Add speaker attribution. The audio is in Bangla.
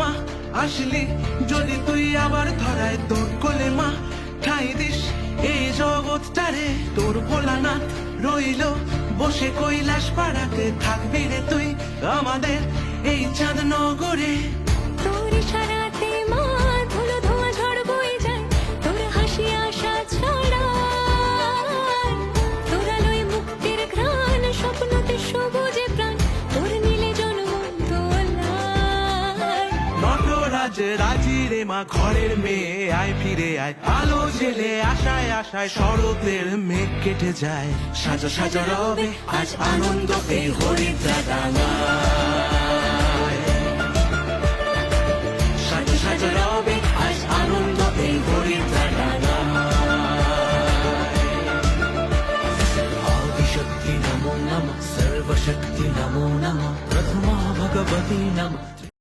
Speaker 1: মা, আসলি যদি তুই আবার ধরায় তোর কোলে মা, ঠাই দিস এই জগৎটারে। তোর ভোলানাথ রইল, বসে কৈলাস পাড়াতে থাকবি রে তুই আমাদের এই চাঁদ নগরে
Speaker 2: তোর ইশারাতে মা ধুলো ধোঁয়া ঝড় বয়ে যায়, তোর হাসি আশা ছড়ায়। তোর মুক্তির সবুজে
Speaker 1: আজ রাজি রে মা ঘরের মেয়ে, আয় ফিরে আয়। আলো জেলে আশায় আশায় শরতের মেঘ কেটে যায়। সাজো সাজো রবে, আজ আনন্দ পে হরিদ্রা সাজো সাজো রবে, আজ আনন্দ এই হরিদ্রা
Speaker 3: নমো, সর্বশক্তি নমো নম, প্রথমা ভগবতী নম।